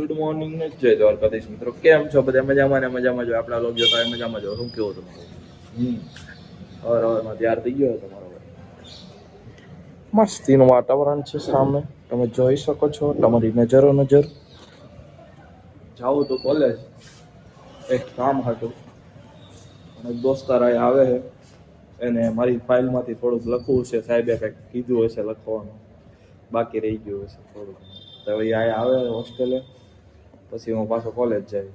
Good morning ને જય દ્વારકાધીશ મિત્રો. કેમ છો? બધા મજામાં ને મજામાં જો આપણા લોક જોતા મજામાં જો શું કેવું તમારું? હમ. અવાર અવારમાં તૈયાર થઈ ગયો તમારો મસ્તીનું વાતાવરણ છે સામે. તમે જોઈ શકો છો. તમારી નજરો નજર. જાઉં તો કોલેજ એક કામ હતું. અને દોસ્તાર આવે છે. એને મારી ફાઇલમાંથી થોડુંક લખવું છે. સાહેબે કંઈક કીધું હશે લખવાનું. બાકી રહી ગયું હશે થોડુંક. તો એ આવે હોસ્ટેલે. પછી હું પાછો કોલેજ જાય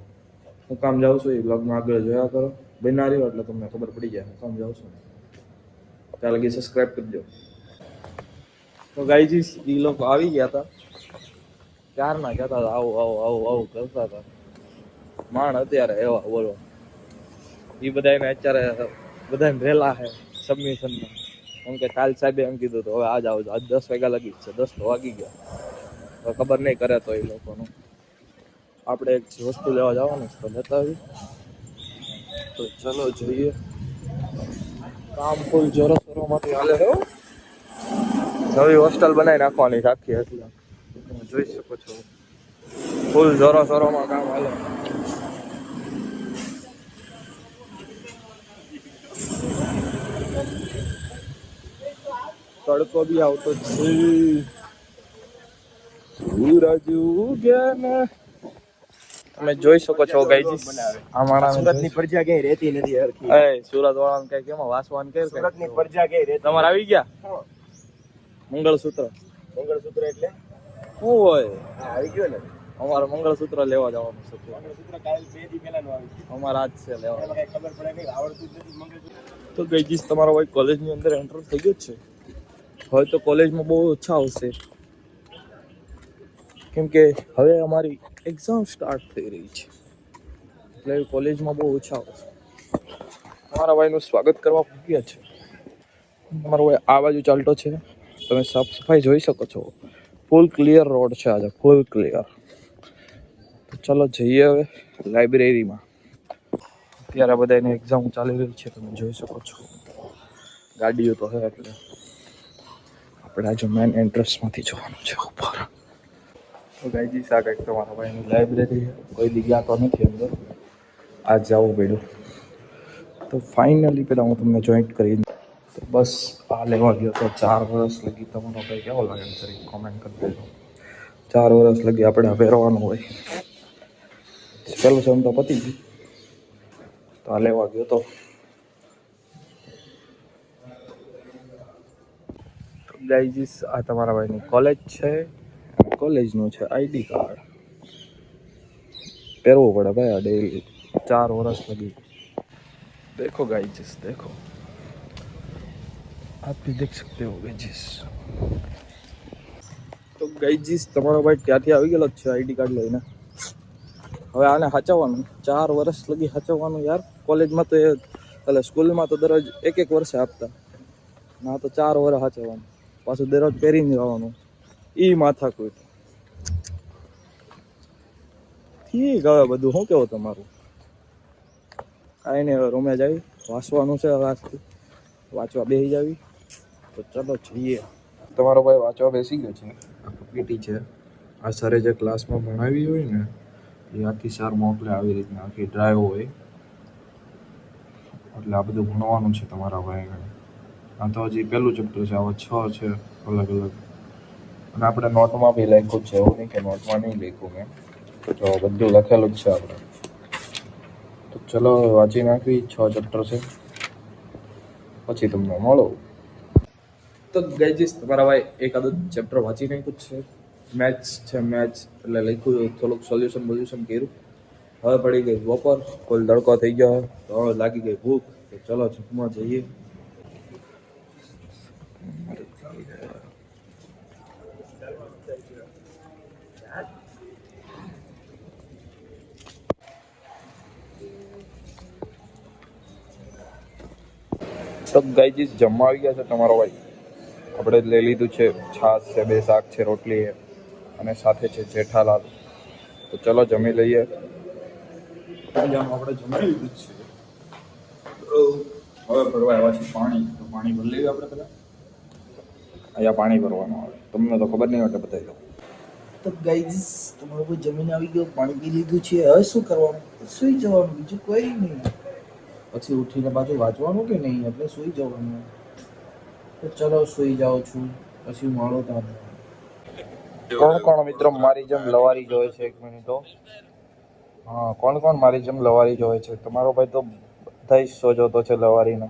હું કામ જાઉં છું એ બ્લોગમાં આગળ જોયા કરો. બના રહ્યો એટલે તમને ખબર પડી જાય હું કામ જાઉં છું. ત્યાં લગી સબસ્ક્રાઈબ કરજો. તો ગાઈજી એ લોકો આવી ગયા હતા ક્યારના કહેતા હતા આવું આવું આવું આવું કરતા હતા માણ અત્યારે એવા બોલો. એ બધાને અત્યારે બધાને રેલા છે સબમિશનમાં કેમ કે કાલ સાહેબે એમ કીધું હતું, હવે આજ આવજો આજ દસ વાગ્યા લગી છે, દસ તો વાગી ગયા. ખબર નહીં કરે તો એ લોકોનું. આપણે એક વસ્તુ લેવા જવાનું તો લેતા આવી તો ચલો જોઈએ. કામ ફૂલ જોરો જોરોમાંથી હાલે નવી હોસ્ટેલ બનાવી નાખવાની આખી એટલે તમે જોઈ શકો છો. ફૂલ જોરો જોરોમાં કામ હાલે. તડકો બી આવતો છે ઉગ્યા ને. તમે જોઈ શકો છો ગાઈજી આ સુરત સુરતની પરજા ક્યાંય રહેતી નથી હરખી. એ સુરત વાળાને કઈ કેમ વાસવાન કે સુરતની પરજા ક્યાંય રહેતી તમારે આવી ગયા? મંગળસૂત્ર. મંગળસૂત્ર એટલે? શું હોય? આવી ગયો ને. અમારે મંગળસૂત્ર લેવા જવાનું છે. ગયું આજ છે લેવા મને કઈ ખબર પડે નહીં આવડતું જ નથી મંગળસૂત્ર. તો ગઈજીસ તમારો ભાઈ કોલેજની અંદર એન્ટર થઈ ગયો છે? હવે તો કોલેજમાં બહુ ઓછા આવશે. કેમ કે હવે અમારી એક્ઝામ સ્ટાર્ટ થઈ રહી છે. એટલે કોલેજમાં બહુ ઓછા આવશે તમારા ભાઈનું સ્વાગત કરવા પૂગ્યા છે. તમારો ભાઈ આ બાજુ ચાલતો છે. તમે સાફ સફાઈ જોઈ શકો છો. ફૂલ ક્લિયર રોડ છે આજે ફૂલ ક્લિયર તો ચાલો જઈએ હવે લાઇબ્રેરીમાં અત્યારે બધાની એક્ઝામ ચાલી રહી છે, તમે જોઈ શકો છો. ગાડીઓ તો છે એટલે આપણે આજે મેન એન્ટ્રન્સમાંથી જવાનું છે, ઉપર. તો ગાયજી આ કંઈક તમારા ભાઈની લાઇબ્રેરી કોઈ જગ્યા ગયા તો નથી અંદર. આજ જવું પડ્યું. તો ફાઇનલી પહેલાં હું તમને જોઈન્ટ કરી તો બસ, આ લેવા ગયો તો ચાર વર્ષ લગી તમારો ભાઈ કેવો લાગે સરી કોમેન્ટ કરી દેજો. ચાર વર્ષ લગી આપણે આ પહેરવાનું હોય. પેલું સેમ તો પતી ગયું. તો આ લેવા ગયો તો. ગાઈજીસ આ તમારા ભાઈની કોલેજ છે. કોલેજનું છે આઈડી કાર્ડ. પહેરવું પડે ભાઈ આ ડેલી ચાર વર્ષ લગી દેખો ગાઈજીસ દેખો. આપ ભી દેખ સકતે હો ગાઈજીસ તો ગાઈજીસ તમારો ભાઈ ક્યાંથી આવી ગયેલો છે આઈડી કાર્ડ લઈને? હવે આને સાચવવાનું ચાર વર્ષ લગી સાચવવાનું યાર. કોલેજમાં તો એ એટલે સ્કૂલમાં તો દરરોજ એક એક વર્ષે આપતા. ના તો ચાર વર્ષ સાચવવાનું પાછું દરરોજ પહેરીને જવાનું એ માથા કોઈ ઠીક હવે બધું શું કેવું તમારું? કાંઈ નહીં, હવે રૂમે જાવી વાંચવાનું છે આજથી. વાંચવા બેસી જાવી તો ચાલો જઈએ. તમારો ભાઈ વાંચવા બેસી ગયો છે? પીટી છે. આ સરે જે ક્લાસમાં ભણાવી હોય ને, એ આખી સાર મોકલે આવી રીતના, આખી ડ્રાઈવ હોય. એટલે આ બધું ભણવાનું છે તમારા ભાઈ આ તો હજી પહેલું ચેપ્ટર છે, આવા છ છે અલગ અલગ અને આપણે નોટમાં બી લખ્યું છે, એવું નહીં કે નોટમાં નહીં લખ્યું મેં. તો બધું લખેલું જ છે આપણે. તો ચલો, વાંચી નાખવી, છ ચેપ્ટર છે. પછી તમને મળો. તો ગાઈજીસ તમારા ભાઈ એકાદ ચેપ્ટર વાંચી નાખ્યું છે. મેથ્સ છે મેથ્સ એટલે લખ્યું થોડુંક સોલ્યુશન બોલ્યુશન કર્યું. હવે પડી ગઈ બપોર. કોઈ તડકો થઈ ગયો તો લાગી ગઈ ભૂખ. તો ચલો, જમવા જઈએ. તો ગાઈજીસ જમવા આવી ગયા છે તમારો ભાઈ આપણે લઈ લીધું છે. છાશ છે બે શાક છે રોટલી છે અને સાથે છે જેઠાલાલ. તો ચલો જમી લઈએ. આપણે જમી લીધું જ છે. હવે ભરવા આવ્યા છે પાણી. તો પાણી ભરી લઈએ આપણે પહેલાં. અહીંયા પાણી ભરવાનું આવે. તમને તો ખબર નહીં હોય એટલે બતાવી દઉં. તો ગાઈઝ તમારો કોઈ જમીન આવી ગયો પાણી પી લીધું છે. હવે શું કરવાનું? સુઈ જવાનું બીજું કોઈ નહીં. પછી ઉઠીને પાછું વાંચવાનું કે નહીં? એટલે સૂઈ જવાનું. તો ચલો સૂઈ જાઉં છું પછી મળો તમને. કોણ કોણ મિત્રો મારી જેમ લવારી જોવે છે એક મિનિટો હા? કોણ કોણ મારી જેમ લવારી જોવે છે? તમારો ભાઈ તો બધા શો જોતો છે લવારીનો.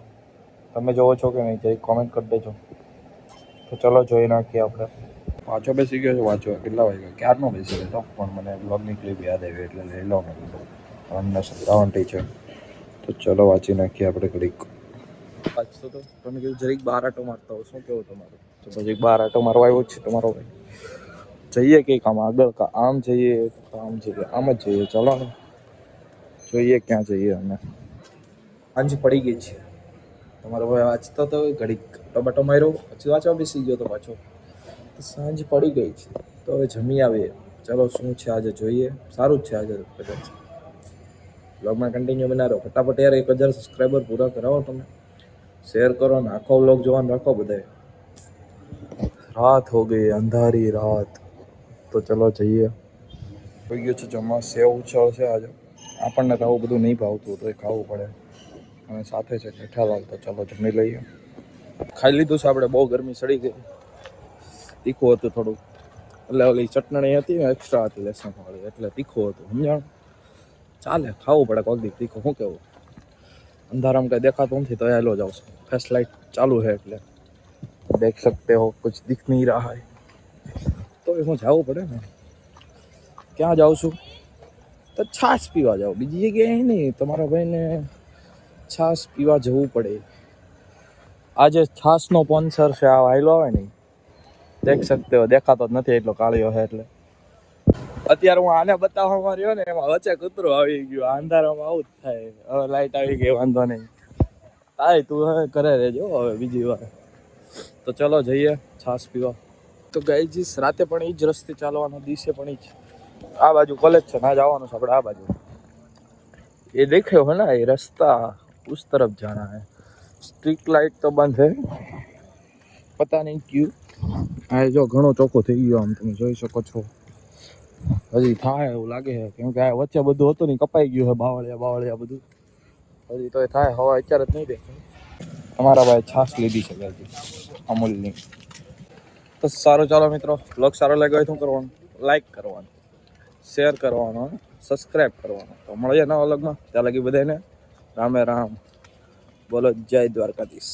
તમે જોવો છો કે નહીં? જઈ કોમેન્ટ કરી દેજો. તો ચલો જોઈ નાખીએ આપણે. વાંચો બેસી ગયો છે વાંચો કેટલા વાગ્યા? ક્યારનો બેસી ગયો તો પણ મને બ્લોગની ક્લિપ યાદ આવી એટલે લઈ લો. મેં કીધું અમને સત્તાવન છે. તો ચલો વાંચી નાખીએ આપણે ઘડીક. વાંચતો તો. તમે કીધું જરીક બાર આટો મારતા હો શું કેવું તમારું? તો પછી બાર આટો મારવા આવ્યો છે તમારો ભાઈ. જઈએ કંઈક આમ આગળ કા આમ જઈએ આમ જઈએ. આમ જ જઈએ. ચલો ને. જોઈએ ક્યાં જઈએ અમે. સાંજ પડી ગઈ છે. તમારો ભાઈ વાંચતો તો ઘડીક ટમાટો માર્યો. પછી વાંચવા બેસી ગયો તો પાછો. સાંજ પડી ગઈ છે. તો હવે જમી આવીએ. ચલો શું છે આજે જોઈએ. સારું જ છે આજે કદાચ. બ્લોગમાં કન્ટિન્યુ બનાવો ફટાફટ યાર એક હજાર સબસ્ક્રાઈબર પૂરા કરાવો તમે. શેર કરો ને આખો બ્લોગ જોવાનું રાખો બધાએ. રાત હો ગઈ, અંધારી રાત. તો ચલો જઈએ. થઈ ગયું છે જમવા. સેવ ઉછળ છે આજે. આપણને આવું બધું નહીં ભાવતું તો એ ખાવું પડે. અને સાથે છે જેઠાલાલ તો ચલો જમી લઈએ. ખાઈ લીધું છે આપણે, બહુ ગરમી સડી ગઈ. તીખું હતું થોડુંક. એટલે ઓલી ચટણી હતી એક્સ્ટ્રા હતી, લસણ વાળી. એટલે તીખું હતું સમજાણ ચાલે, ખાવું પડે કોક દી તીખું શું કેવું? અંધારામાં કંઈ દેખાતું નથી, તો હેલો જાઉં છું. ફેસ્ટ લાઇટ ચાલુ છે એટલે. દેખ શકતે હો, કુછ દીખ નહીં રહા હૈ. તો હું જવું પડે ને. ક્યાં જાઉં છું? તો છાશ પીવા જાઓ બીજી જગ્યાએ નહીં, તમારા ભાઈને છાશ પીવા જવું પડે. આજે છાશનો સ્પોન્સર છે, આ વાયલો આવે નહીં. દેખ શકતે હો, દેખાતો જ નથી એટલો કાળિયો છે એટલે. અત્યારે હું આને બતાવવામાં રહ્યો ને, એમાં વચ્ચે કૂતરો આવી ગયો. અંધારામાં આવું જ થાય. હવે લાઈટ આવી ગઈ, વાંધો નહીં. તારે તું હવે કરે રહેજો, હવે બીજી વાર. તો ચલો જઈએ છાસ પીવા. તો ગાયજીસ રાતે પણ એ જ રસ્તે ચાલવાનો, દિવસે પણ એ જ. આ બાજુ કોલેજ છે ના જવાનું છે આપણે, આ બાજુ. એ દેખ્યો હે ને એ રસ્તા ઉસ તરફ જાણા હે. સ્ટ્રીટ લાઇટ તો બંધ હે. પતા નહીં ક્યુ. આ જો ઘણો ચોખ્ખો થઈ ગયો આમ, તમે જોઈ શકો છો. હજી થાય એવું લાગે છે. કેમ કે આ વચ્ચે બધું હતું ને કપાઈ ગયું છે, બાવળિયા બાવળિયા બધું. હજી તો એ થાય, હવા અત્યારે જ નહીં દે તમારા ભાઈ છાશ લીધી છે હજી અમૂલની. તો સારું, ચાલો મિત્રો બ્લોગ સારો લાગ્યો હોય શું કરવાનું? લાઈક કરવાનું. શેર કરવાનો સબસ્ક્રાઈબ કરવાનો. તો મળીએ નવા અલગમાં ત્યાં લગી બધાને રામે રામ. બોલો, જય દ્વારકાધીશ.